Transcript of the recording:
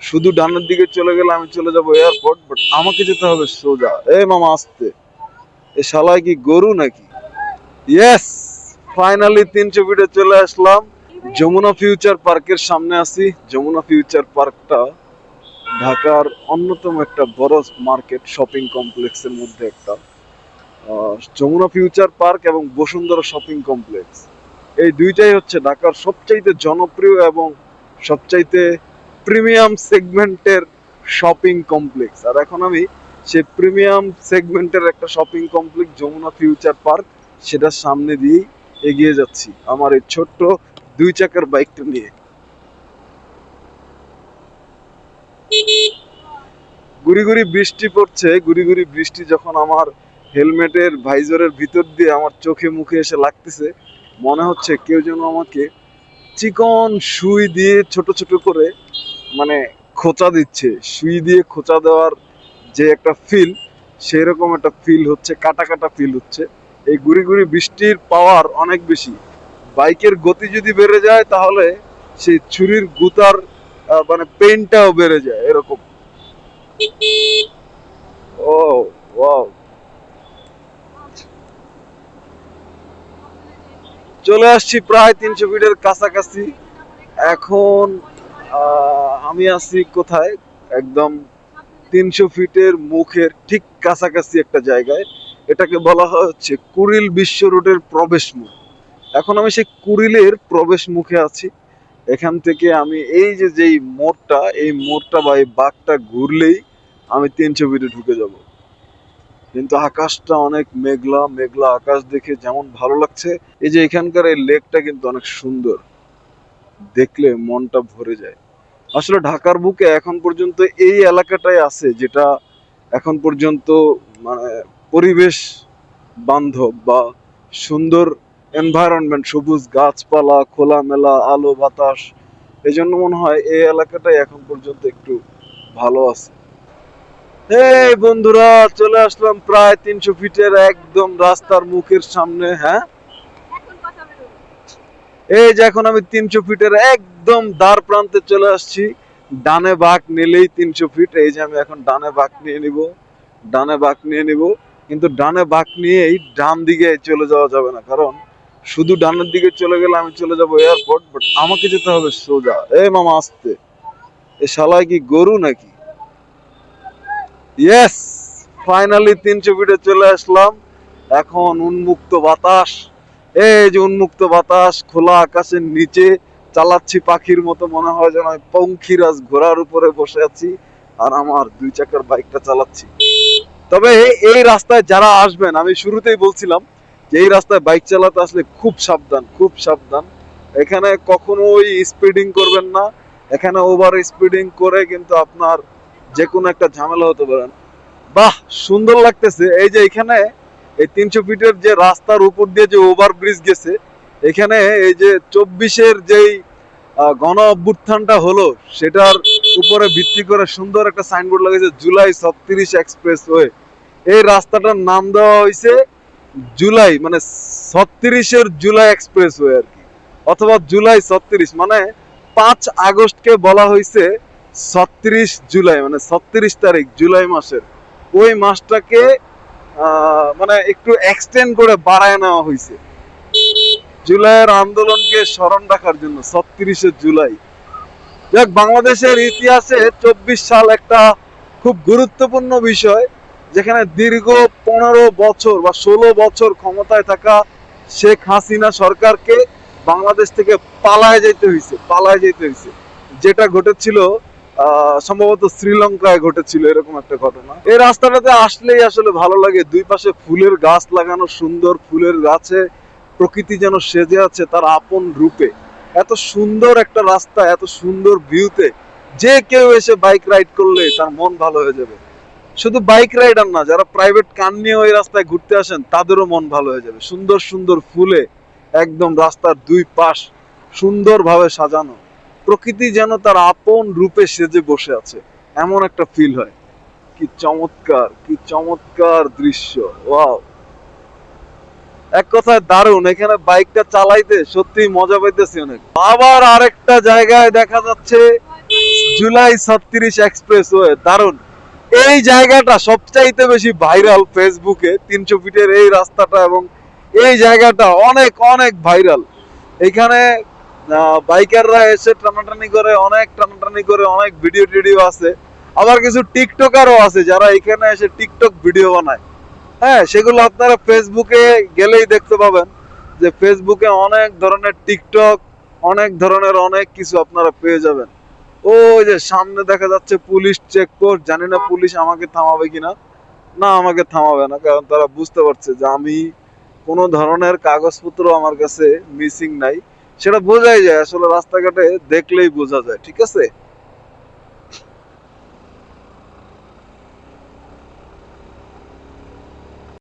শুধু ডানের দিকে চলে গেলে আমি চলে যাব এয়ারপোর্ট বাট আমাকে যেতে হবে সোজা। এ মামা, আসতে। এ শালায় কি গরু নাকি? ইয়েস ফাইনালি তিনশো ফিটে চলে আসলাম। যমুনা ফিউচার পার্কের সামনে আছি। যমুনা ফিউচার পার্কটা ঢাকার অন্যতম একটা বড় মার্কেট শপিং কমপ্লেক্সের মধ্যে একটা। যমুনা ফিউচার পার্ক এবং বসুন্ধরা শপিং কমপ্লেক্স এই দুইটাই হচ্ছে ঢাকার সবচাইতে জনপ্রিয় এবং সবচাইতে প্রিমিয়াম সেগমেন্টের শপিং কমপ্লেক্স আর এখন আমি সেই প্রিমিয়াম সেগমেন্টের একটা shopping complex Jamuna future park সেটার সামনে দিয়েই এগিয়ে যাচ্ছি আমার এই ছোট্ট দুই চাকার বাইকটা নিয়ে। গুড়ি বৃষ্টি পড়ছে, গুড়ি গুড়ি বৃষ্টি যখন আমার হেলমেটের ভাইজরের ভিতর দিয়ে আমার চোখে মুখে এসে লাগতেছে, মনে হচ্ছে কেউ যেন আমাকে চিকন সুই দিয়ে ছোট ছোট করে মানে খোঁচা দিচ্ছে সুই দিয়ে খোঁচা দেওয়ার যে একটা ফিল সেই রকম একটা ফিল হচ্ছে কাটা কাটা ফিল হচ্ছে। এই গুড়ি গুড়ি বৃষ্টির পাওয়ার অনেক বেশি। বাইকের গতি যদি বেড়ে যায় তাহলে সেই ছুরির গুতার মানে পেনটাও বেড়ে যায় এরকম। ও ওয়াও চলে আসছি প্রায় তিনশো ফিটের কাছাকাছি। এখন আহ, আমি আছি কোথায়? একদম তিনশো ফিটের মুখের ঠিক কাছাকাছি একটা জায়গায়। এটাকে বলা হচ্ছে কুড়িল বিশ্ব রোডের প্রবেশ মুখ। এখন আমি সেই কুড়িলের প্রবেশ মুখে আছি। এখান থেকে আমি এই যে যেই মোড়টা, এই মোড়টা বা এই বাঘটা ঘুরলেই আমি তিনশো ফিটে ঢুকে যাব। কিন্তু আকাশটা অনেক মেঘলা মেঘলা আকাশ দেখে যেমন ভালো লাগছে। এই যে এখানকার এই লেকটা কিন্তু অনেক সুন্দর। দেখলে মনটা ভরে যায়। আসলে ঢাকার বুকে এখন পর্যন্ত এই এলাকাটাই আছে যেটা এখন পর্যন্ত মানে পরিবেশ বান্ধব বা সুন্দর এনভায়রনমেন্ট সবুজ গাছপালা খোলামেলা আলো বাতাস এই জন্য মনে হয় এই এলাকাটাই এখন পর্যন্ত একটু ভালো আছে। এই বন্ধুরা চলে আসলাম প্রায় তিনশো ফিটের একদম রাস্তার মুখের সামনে হ্যাঁ? এই যে এখন আমি তিনশো ফিটের একদম দ্বার প্রান্তে চলে আসছি। ডানে বাঁক নিলেই তিনশো ফিট। এই যে আমি এখন ডানে বাঁক নিয়ে নিব। ডানে বাঁক নিয়ে নিব। কিন্তু ডানে বাঁক নিয়েই ডান দিকে চলে যাওয়া যাবে না। কারণ শুধু ডানের দিকে চলে গেলে আমি চলে যাব এয়ারপোর্ট বাট আমাকে যেতে হবে সোজা। এ মামা আসতে। এ শালায় কি গরু নাকি? ইয়েস ফাইনালি তিনশো ফিটে চলে আসলাম। এখন উন্মুক্ত বাতাস। এই যে উন্মুক্ত বাতাস খোলা আকাশের নিচে। চালাচ্ছি পাখির মতো, মনে হয় যেন পঙ্খিরাজ ঘোড়ার উপরে বসে আছি আর আমার দুই চাকার বাইকটা চালাচ্ছি। তবে এই রাস্তায় যারা আসবেন, আমি শুরুতেই বলছিলাম যে এই রাস্তায় বাইক চালাতে আসলে খুব সাবধান খুব সাবধান। এখানে কখনোই স্পিডিং করবেন না। এখানে ওভার স্পিডিং করে কিন্তু আপনার যে কোনো একটা ঝামেলা হতে পারেন বাহ, সুন্দর লাগতেছে। এই যে এখানে এই তিনশো ফিটের যে রাস্তার উপর দিয়ে যে ওভার ব্রিজ গেছে এখানে এই যে চব্বিশের যেই গণ অভ্যুত্থানটা হলো, সেটার উপরে ভিত্তি করে সুন্দর একটা সাইনবোর্ড লাগিয়েছে জুলাই ছত্রিশ এক্সপ্রেস ওয়ে। এই রাস্তাটার নাম দেওয়া হয়েছে জুলাই মানে ছত্রিশের জুলাই এক্সপ্রেস ওয়ে আর কি, অথবা জুলাই ছত্রিশ মানে পাঁচ আগস্টকে বলা হয়েছে ছত্রিশ জুলাই মানে ছত্রিশ তারিখ, জুলাই মাসের। ওই মাসটাকে মানে একটু এক্সটেন্ড করে বাড়ায় নেওয়া হয়েছে জুলাইয়ের আন্দোলনকে স্মরণ রাখার জন্য ছত্রিশে জুলাই। দেখ, বাংলাদেশের ইতিহাসে চব্বিশ সাল একটা খুব গুরুত্বপূর্ণ বিষয়, যেখানে দীর্ঘ পনেরো বছর বা ষোলো বছর ক্ষমতায় থাকা শেখ হাসিনা সরকারকে বাংলাদেশ থেকে পালায় যেতে হয়েছে, পালায় যেতে হয়েছে। যেটা ঘটেছিল সম্ভবত শ্রীলঙ্কায় ঘটেছিল এরকম একটা ঘটনা। এই রাস্তাটাতে আসলেই আসলে ভালো লাগে, দুই পাশে ফুলের গাছ লাগানো, সুন্দর ফুলের গাছে প্রকৃতি যেন সেজে আছে তার আপন রূপে। এত সুন্দর একটা রাস্তা, এত সুন্দর ভিউতে যে কেউ এসে বাইক রাইড করলে তার মন ভালো হয়ে যাবে। শুধু বাইক রাইডার না, যারা প্রাইভেট কার নিয়ে ওই রাস্তায় ঘুরতে আসেন, তাদেরও মন ভালো হয়ে যাবে। সুন্দর সুন্দর ফুলে একদম রাস্তার দুই পাশ সুন্দরভাবে সাজানো। প্রকৃতি যেন তার আপন রূপে সেজে বসে আছে। এমন একটা ফিল হয়। কি চমৎকার কি চমৎকার দৃশ্য। ওয়াও এক কথায় দারুণ, এখানে বাইকটা চালাইতে সত্যি মজা পাইতেছি অনেক। আবার আরেকটা জায়গায় দেখা যাচ্ছে, জুলাই ছত্রিশ এক্সপ্রেস ওয়ে দারুণ এই জায়গাটা সবচাইতে বেশি ভাইরাল ফেসবুকে, তিনশো ফিটের এই রাস্তাটা এবং এই জায়গাটা অনেক অনেক ভাইরাল। এখানে বাইকাররা এসে টানাটানি করে, অনেক টানাটানি করে, অনেক ভিডিও টিডিও আছে। আবার কিছু টিকটকারও আছে যারা এখানে এসে টিকটক ভিডিও বানায়। হ্যাঁ সেগুলো আপনারা ফেসবুকে গেলেই দেখতে পাবেন যে ফেসবুকে অনেক ধরনের টিকটক অনেক ধরনের অনেক কিছু আপনারা পেয়ে যাবেন। ওই যে সামনে দেখা যাচ্ছে পুলিশ চেক পোস্ট জানি না পুলিশ আমাকে থামাবে কিনা। না, আমাকে থামাবে না, কারণ তারা বুঝতে পারছে যে আমি কোনো ধরনের কাগজপত্র আমার কাছে মিসিং নাই। সেটা বোঝাই যায়, আসলে রাস্তাঘাটে দেখলেই বোঝা যায়, ঠিক আছে?